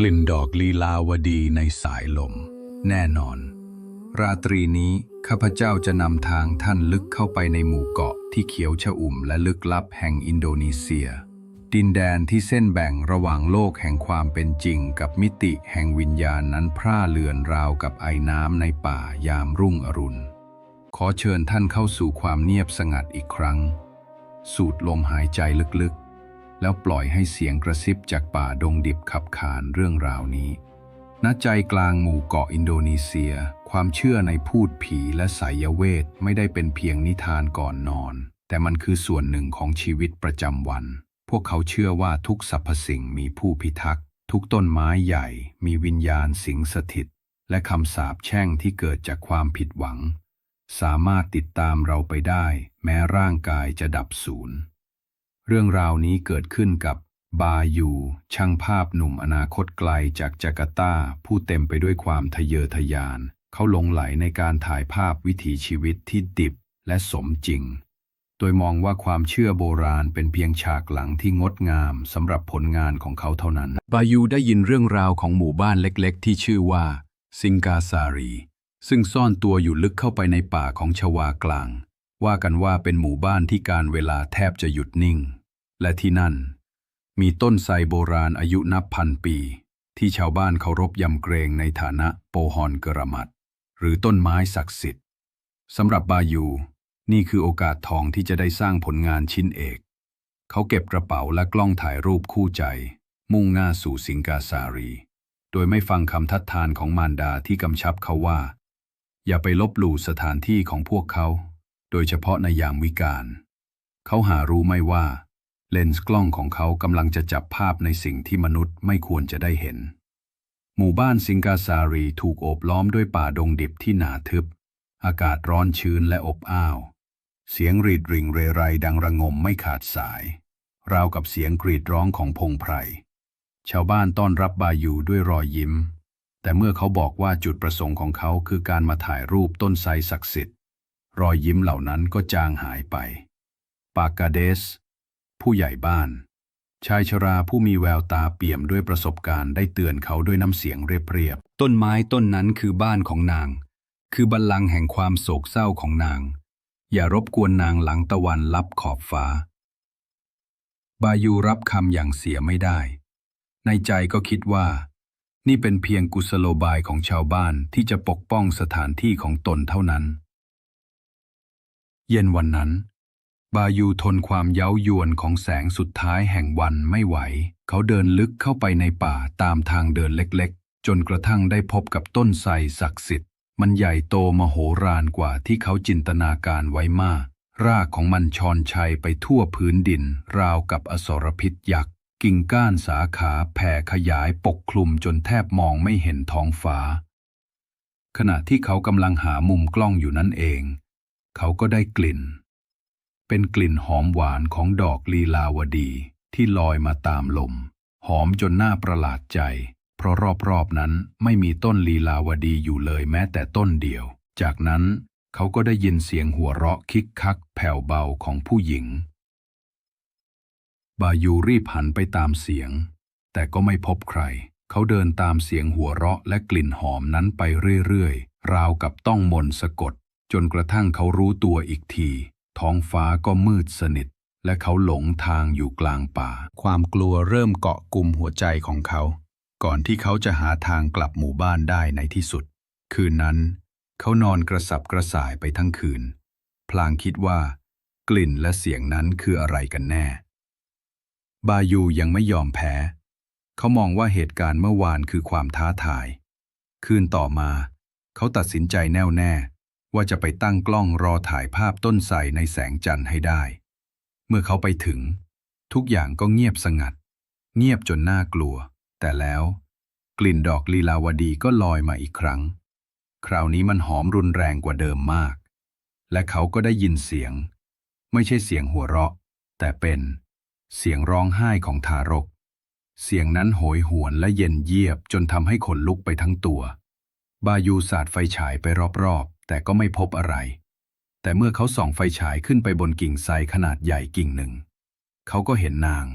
กลิ่นดอกลีลาวดีในสายลม แน่นอน ราตรีนี้ข้าพเจ้าจะนำทางท่านลึกเข้าไปในหมู่เกาะที่เขียวชอุ่มและลึกลับแห่งอินโดนีเซีย ดินแดนที่เส้นแบ่งระหว่างโลกแห่งความเป็นจริง กับมิติแห่งวิญญาณนั้นพร่าเลือนราวกับไอ้น้ำในป่ายามรุ่งอรุณ ขอเชิญท่านเข้าสู่ความเงียบสงัดอีกครั้ง สูดลมหายใจลึก แล้วปล่อยให้เสียงกระซิบจากป่าดงดิบขับขานเรื่องราวนี้ณใจกลางหมู่เกาะอินโดนีเซีย ความเชื่อในพูดผีและสายเวทไม่ได้เป็นเพียงนิทานก่อนนอน แต่มันคือส่วนหนึ่งของชีวิตประจำวัน พวกเขาเชื่อว่าทุกสรรพสิ่งมีผู้พิทักษ์ ทุกต้นไม้ใหญ่มีวิญญาณสิงสถิต และคำสาปแช่งที่เกิดจากความผิดหวัง สามารถติดตามเราไปได้ แม้ร่างกายจะดับสูญ เรื่องราวนี้เกิดขึ้นกับบายูช่างภาพหนุ่มอนาคตไกลจากจาการ์ตา ผู้เต็มไปด้วยความทะเยอทะยาน เขาหลงไหลในการถ่ายภาพวิถีชีวิตที่ดิบและสมจริง โดยมองว่าความเชื่อโบราณเป็นเพียงฉากหลังที่งดงามสำหรับผลงานของเขาเท่านั้น บายูได้ยินเรื่องราวของหมู่บ้านเล็กๆ ที่ชื่อว่า ซิงกาซารี ซึ่งซ่อนตัวอยู่ลึกเข้าไปในป่าของชวากลาง ว่ากันว่าเป็นหมู่บ้านที่การเวลาแทบจะหยุดนิ่ง และที่นั่น มีต้นไทรโบราณอายุนับพันปี ที่ชาวบ้านเคารพยำเกรงในฐานะโปฮอนกระมัด หรือต้นไม้ศักดิ์สิทธิ์สำหรับบายู นี่คือโอกาสทองที่จะได้สร้างผลงานชิ้นเอก เขาเก็บกระเป๋าและกล้องถ่ายรูปคู่ใจ มุ่งหน้าสู่สิงกาซารี โดยไม่ฟังคำทัดทานของมารดาที่กำชับเขาว่า อย่าไปลบหลู่สถานที่ของพวกเขา โดยเฉพาะในยามวิกาลเขาหารู้ไม่ว่า เลนส์กล้องของเขากำลังจะจับภาพในสิ่งที่มนุษย์ไม่ควรจะได้เห็น หมู่บ้านสิงกาซารีถูกโอบล้อมด้วยป่าดงดิบที่หนาทึบ อากาศร้อนชื้นและอบอ้าว เสียงรีดริ่งเรไรดังระงมไม่ขาดสาย ราวกับเสียงกรีดร้องของพงไพร ชาวบ้านต้อนรับบายูด้วยรอยยิ้ม แต่เมื่อเขาบอกว่าจุดประสงค์ของเขาคือการมาถ่ายรูปต้นไทรศักดิ์สิทธิ์ รอยยิ้มเหล่านั้นก็จางหายไป ปากกาเดส ผู้ใหญ่บ้าน ชายชราผู้มีแววตาเปี่ยมด้วยประสบการณ์ได้เตือนเขาด้วยน้ำเสียงเรียบๆต้นไม้ต้นนั้นคือบ้านของนาง คือบัลลังก์แห่งความโศกเศร้าของนาง อย่ารบกวนนางหลังตะวันลับขอบฟ้า บายูรับคำอย่างเสียไม่ได้ ในใจก็คิดว่า นี่เป็นเพียงกุศโลบายของชาวบ้านที่จะปกป้องสถานที่ของตนเท่านั้น เย็นวันนั้น บายูทนความเย้ายวนของแสงสุดท้ายแห่งวันไม่ไหว เขาเดินลึกเข้าไปในป่าตามทางเดินเล็กๆ จนกระทั่งได้พบกับต้นไทรศักดิ์สิทธิ์ มันใหญ่โตมโหฬารกว่าที่เขาจินตนาการไว้มาก รากของมันชอนชัยไปทั่วพื้นดิน ราวกับอสรพิษยักษ์ กิ่งก้านสาขาแผ่ขยายปกคลุมจนแทบมองไม่เห็นท้องฟ้า ขณะที่เขากำลังหามุมกล้องอยู่นั่นเอง เขาก็ได้กลิ่น เป็นกลิ่นหอมหวานของดอกลีลาวดีที่ลอยมาตามลม หอมจนน่าประหลาดใจ เพราะรอบๆนั้นไม่มีต้นลีลาวดีอยู่เลยแม้แต่ต้นเดียว จากนั้นเขาก็ได้ยินเสียงหัวเราะคิกคักแผ่วเบาของผู้หญิง บายูรีบหันไปตามเสียง แต่ก็ไม่พบใคร เขาเดินตามเสียงหัวเราะและกลิ่นหอมนั้นไปเรื่อยๆ ราวกับต้องมนต์สะกด จนกระทั่งเขารู้ตัวอีกที ท้องฟ้าก็มืดสนิท และเขาหลงทางอยู่กลางป่า ความกลัวเริ่มเกาะกลุ่มหัวใจของเขา ก่อนที่เขาจะหาทางกลับหมู่บ้านได้ในที่สุด คืนนั้น เขานอนกระสับกระส่ายไปทั้งคืน พลางคิดว่า กลิ่นและเสียงนั้นคืออะไรกันแน่ บายูยังไม่ยอมแพ้ เขามองว่าเหตุการณ์เมื่อวานคือความท้าทาย คืนต่อมา เขาตัดสินใจแน่วแน่ ว่าจะไปตั้งกล้องรอถ่ายภาพต้นไทรในแสงจันทร์ให้ได้ เมื่อเขาไปถึง ทุกอย่างก็เงียบสงัด เงียบจนน่ากลัว แต่แล้ว กลิ่นดอกลีลาวดีก็ลอยมาอีกครั้ง คราวนี้มันหอมรุนแรงกว่าเดิมมาก และเขาก็ได้ยินเสียง ไม่ใช่เสียงหัวเราะ แต่เป็นเสียงร้องไห้ของทารก เสียงนั้นโหยหวนและเย็นเยียบจนทำให้ขนลุกไปทั้งตัว บายูสาดไฟฉายไปรอบๆ แต่ก็ไม่พบอะไร แต่เมื่อเขาส่องไฟฉายขึ้นไปบนกิ่งไทรขนาดใหญ่กิ่งหนึ่ง เขาก็เห็นนาง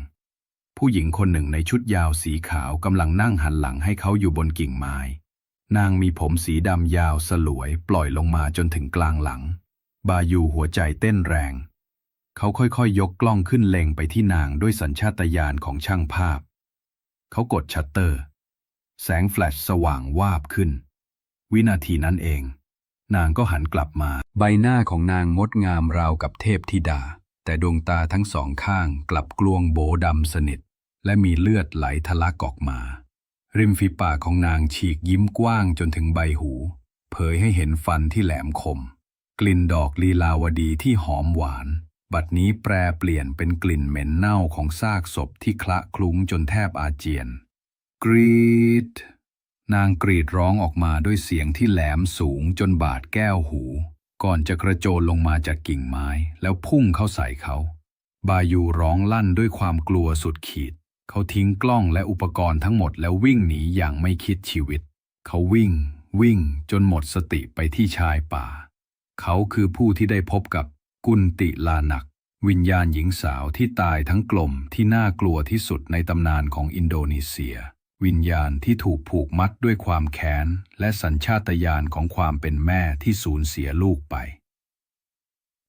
ผู้หญิงคนหนึ่งในชุดยาวสีขาวกำลังนั่งหันหลังให้เขาอยู่บนกิ่งไม้ นางมีผมสีดำยาวสลวยปล่อยลงมาจนถึงกลางหลัง บายูหัวใจเต้นแรง เขาค่อยๆยกกล้องขึ้นเล็งไปที่นางด้วยสัญชาตญาณของช่างภาพ เขากดชัตเตอร์ แสงแฟลชสว่างวาบขึ้น วินาทีนั้นเอง นางก็หันกลับมา ใบหน้าของนางงดงามราวกับเทพธิดา แต่ดวงตาทั้งสองข้างกลับกลวงโบดำสนิท และมีเลือดไหลทะลักออกมา ริมฝีปากของนางฉีกยิ้มกว้างจนถึงใบหู เผยให้เห็นฟันที่แหลมคม กลิ่นดอกลีลาวดีที่หอมหวาน บัดนี้แปรเปลี่ยนเป็นกลิ่นเหม็นเน่าของซากศพที่คละคลุ้งจนแทบอาเจียน กรีด นางกรีดร้องออกมาด้วยเสียงที่แหลมสูงจนบาดแก้วหู ก่อนจะกระโจนลงมาจากกิ่งไม้ แล้วพุ่งเข้าใส่เขา บายูร้องลั่นด้วยความกลัวสุดขีด เขาทิ้งกล้องและอุปกรณ์ทั้งหมดแล้ววิ่งหนีอย่างไม่คิดชีวิต เขาวิ่ง วิ่งจนหมดสติไปที่ชายป่า เขาคือผู้ที่ได้พบกับกุนติลานัก วิญญาณหญิงสาวที่ตายทั้งกลมที่น่ากลัวที่สุดในตำนานของอินโดนีเซีย วิญญาณที่ถูกผูกมัดด้วยความแค้นและสัญชาตญาณของความเป็นแม่ที่สูญเสียลูกไป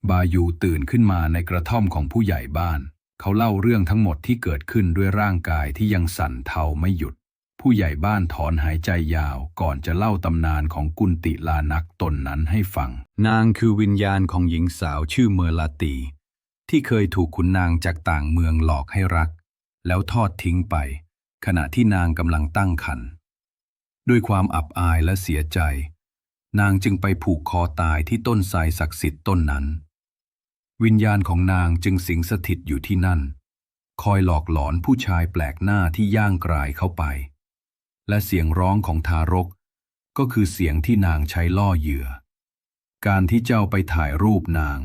บายูตื่นขึ้นมาในกระท่อมของผู้ใหญ่บ้าน เขาเล่าเรื่องทั้งหมดที่เกิดขึ้นด้วยร่างกายที่ยังสั่นเทาไม่หยุด ผู้ใหญ่บ้านถอนหายใจยาวก่อนจะเล่าตำนานของกุนติลานักตนนั้นให้ฟัง นางคือวิญญาณของหญิงสาวชื่อเมอร์ลาตี ที่เคยถูกขุนนางจากต่างเมืองหลอกให้รัก แล้วทอดทิ้งไป ขณะที่นางกำลังตั้งครรภ์ด้วยความอับอายและเสียใจ นางจึงไปผูกคอตายที่ต้นไทรศักดิ์สิทธิ์ต้นนั้น วิญญาณของนางจึงสิงสถิตอยู่ที่นั่น คอยหลอกหลอนผู้ชายแปลกหน้าที่ย่างกรายเข้าไป และเสียงร้องของทารก ก็คือเสียงที่นางใช้ล่อเหยื่อ การที่เจ้าไปถ่ายรูปนาง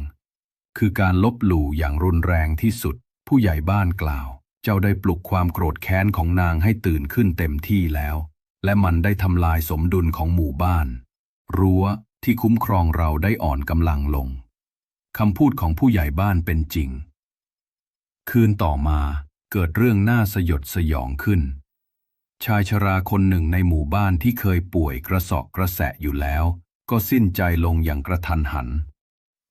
คือการลบหลู่อย่างรุนแรงที่สุดผู้ใหญ่บ้านกล่าว เจ้าได้ปลุกความโกรธแค้นของนางให้ตื่นขึ้นเต็มที่แล้ว และมันได้ทำลายสมดุลของหมู่บ้าน รั้วที่คุ้มครองเราได้อ่อนกำลังลงคำพูดของผู้ใหญ่บ้านเป็นจริง คืนต่อมาเกิดเรื่องน่าสยดสยองขึ้น ชายชราคนหนึ่งในหมู่บ้านที่เคยป่วยกระสอบกระแสะอยู่แล้ว ก็สิ้นใจลงอย่างกระทันหัน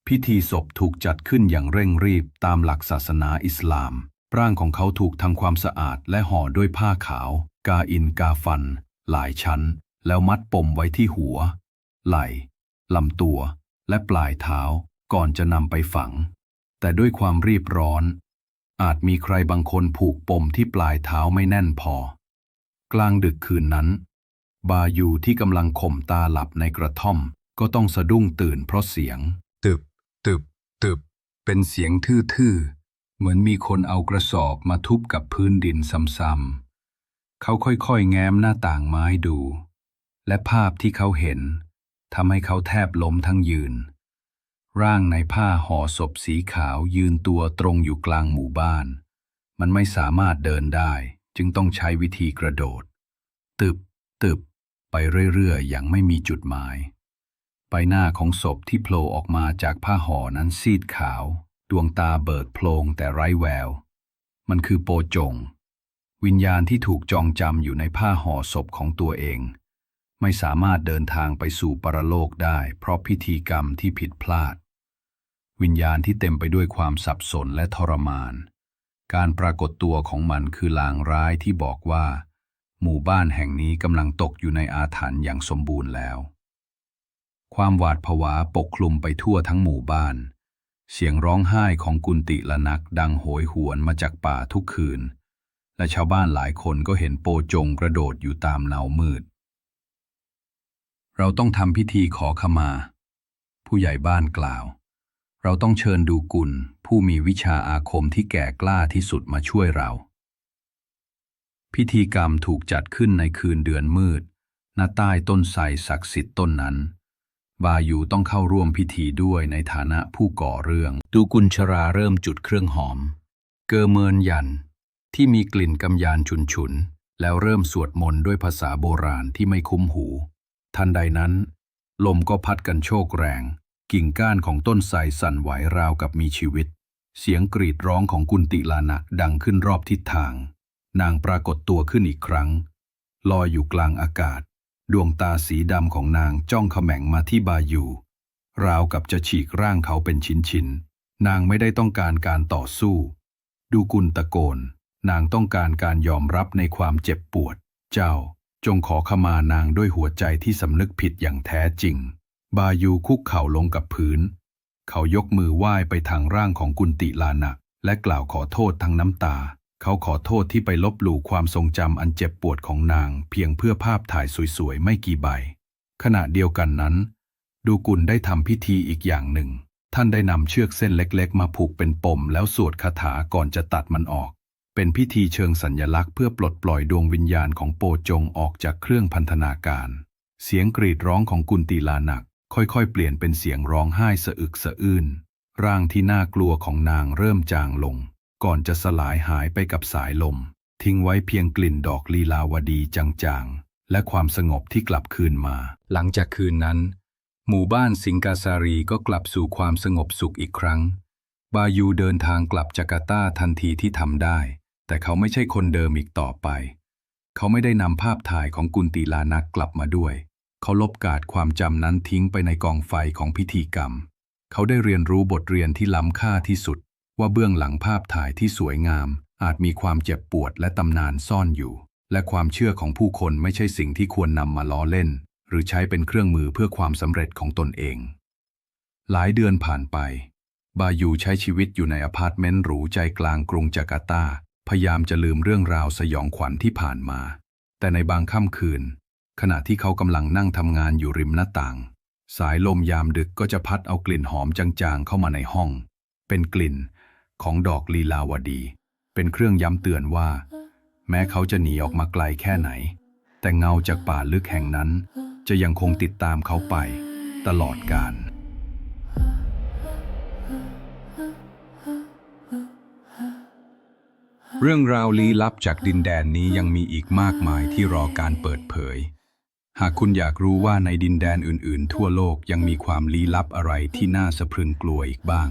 พิธีศพถูกจัดขึ้นอย่างเร่งรีบตามหลักศาสนาอิสลาม ร่างของเขาถูกทำความสะอาดและห่อด้วยผ้าขาว กาอินกาฟัน หลายชั้น แล้วมัดปมไว้ที่หัว ไหล่ลำตัว และปลายเท้าก่อนจะนำไปฝัง แต่ด้วยความรีบร้อน อาจมีใครบางคนผูกปมที่ปลายเท้าไม่แน่นพอ กลางดึกคืนนั้น บายูที่กำลังข่มตาหลับในกระท่อม ก็ต้องสะดุ้งตื่นเพราะเสียง ตึบ ตึบ ตึบ เป็นเสียงทื่อๆ เหมือนมีคนเอากระสอบมาทุบกับพื้นดินซ้ำๆ เขาค่อยๆ แง้มหน้าต่างไม้ดู และภาพที่เขาเห็นทำให้เขาแทบล้มทั้งยืน ร่างในผ้าห่อศพสีขาวยืนตัวตรงอยู่กลางหมู่บ้าน มันไม่สามารถเดินได้ จึงต้องใช้วิธีกระโดด ตึบ ตึบ ไปเรื่อยๆ อย่างไม่มีจุดหมาย ใบหน้าของศพที่โผล่ออกมาจากผ้าห่อนั้นซีดขาว ดวงตาเบิกโพลงแต่ไร้แวว มันคือโปจง วิญญาณที่ถูกจองจำอยู่ในผ้าห่อศพของตัวเอง ไม่สามารถเดินทางไปสู่ปรโลกได้เพราะพิธีกรรมที่ผิดพลาด วิญญาณที่เต็มไปด้วยความสับสนและทรมาน การปรากฏตัวของมันคือลางร้ายที่บอกว่า หมู่บ้านแห่งนี้กำลังตกอยู่ในอาถรรพ์อย่างสมบูรณ์แล้ว ความหวาดผวาปกคลุมไปทั่วทั้งหมู่บ้าน เสียงร้องไห้ของกุนติละนักดังโหยหวนมาจากป่าทุกคืน และชาวบ้านหลายคนก็เห็นโปจงกระโดดอยู่ตามเงามืด เราต้องทำพิธีขอขมา ผู้ใหญ่บ้านกล่าว เราต้องเชิญดูกุลผู้มีวิชาอาคมที่แก่กล้าที่สุดมาช่วยเราพิธีกรรมถูกจัดขึ้นในคืนเดือนมืด ณ ใต้ต้นไทรศักดิ์สิทธิ์ต้นนั้น บายูต้องเข้าร่วมพิธีด้วยในฐานะผู้ก่อเรื่อง ดูกุลชราเริ่มจุดเครื่องหอม เกอเมินยัน ที่มีกลิ่นกำยานฉุนๆแล้วเริ่มสวดมนต์ด้วยภาษาโบราณที่ไม่คุ้มหู ทันใดนั้น ลมก็พัดกันโชกแรง กิ่งก้านของต้นไทรสั่นไหวราวกับมีชีวิต เสียงกรีดร้องของกุนติลานักดังขึ้นรอบทิศทาง นางปรากฏตัวขึ้นอีกครั้ง ลอยอยู่กลางอากาศ ดวงตาสีดำของนางจ้องเขม็งมาที่บายู ราวกับจะฉีกร่างเขาเป็นชิ้นๆ นางไม่ได้ต้องการการต่อสู้ ดูกุลตะโกน นางต้องการการยอมรับในความเจ็บปวด เจ้าจงขอขมานางด้วยหัวใจที่สำนึกผิดอย่างแท้จริง บายูคุกเข่าลงกับพื้น เขายกมือไหว้ไปทางร่างของกุนติลานะและกล่าวขอโทษทั้งน้ำตา เขาขอโทษที่ไปลบหลู่ความทรงจำอันเจ็บปวดของนาง เพียงเพื่อภาพถ่ายสวยๆ ไม่กี่ใบ ขณะเดียวกันนั้น ดูกุลได้ทำพิธีอีกอย่างหนึ่ง ท่านได้นำเชือกเส้นเล็กๆ มาผูกเป็นปม แล้วสวดคาถาก่อนจะตัดมันออก เป็นพิธีเชิงสัญญลักษณ์เพื่อปลดปล่อยดวงวิญญาณของโปจงออกจากเครื่องพันธนาการ เสียงกรีดร้องของกุนตีลานัก ค่อยๆ เปลี่ยนเป็นเสียงร้องไห้สะอึกสะอื้นร่างที่น่ากลัวของนางเริ่มจางลง ก่อนจะสลายหายไปกับสายลม ทิ้งไว้เพียงกลิ่นดอกลีลาวดีจางๆ และความสงบที่กลับคืนมา หลังจากคืนนั้น หมู่บ้านสิงกาซารีก็กลับสู่ความสงบสุขอีกครั้ง บายูเดินทางกลับจาการ์ตาทันทีที่ทำได้ แต่เขาไม่ใช่คนเดิมอีกต่อไป เขาไม่ได้นำภาพถ่ายของกุนตีลานักกลับมาด้วย เขาลบกาดความจำนั้นทิ้งไปในกองไฟของพิธีกรรม เขาได้เรียนรู้บทเรียนที่ล้ำค่าที่สุด ว่าเบื้องหลังภาพถ่ายที่สวยงาม อาจมีความเจ็บปวดและตำนานซ่อนอยู่ และความเชื่อของผู้คนไม่ใช่สิ่งที่ควรนำมาล้อเล่น หรือใช้เป็นเครื่องมือเพื่อความสำเร็จของตนเอง หลายเดือนผ่านไป บายูใช้ชีวิตอยู่ในอพาร์ตเมนต์หรูใจกลางกรุงจาการ์ตา พยายามจะลืมเรื่องราวสยองขวัญที่ผ่านมา แต่ในบางค่ำคืน ขณะที่เขากำลังนั่งทำงานอยู่ริมหน้าต่าง สายลมยามดึกก็จะพัดเอากลิ่นหอมจางๆเข้ามาในห้อง เป็นกลิ่น ของดอกลีลาวดี เป็นเครื่องย้ำเตือนว่า แม้เขาจะหนีออกมาไกลแค่ไหน แต่เงาจากป่าลึกแห่งนั้น จะยังคงติดตามเขาไป ตลอดกาลเรื่องราวลี้ลับจากดินแดนนี้ยังมีอีกมากมายที่รอการเปิดเผย หากคุณอยากรู้ว่าในดินแดนอื่น ๆ ทั่วโลกยังมีความลี้ลับอะไรที่น่าสะพรึงกลัวอีกบ้าง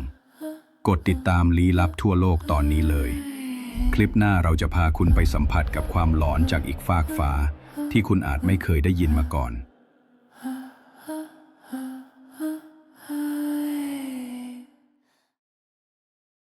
กดติดตามลี้ลับทั่วโลกตอนนี้เลย คลิปหน้าเราจะพาคุณไปสัมผัสกับความหลอนจากอีกฟากฟ้า ที่คุณอาจไม่เคยได้ยินมาก่อน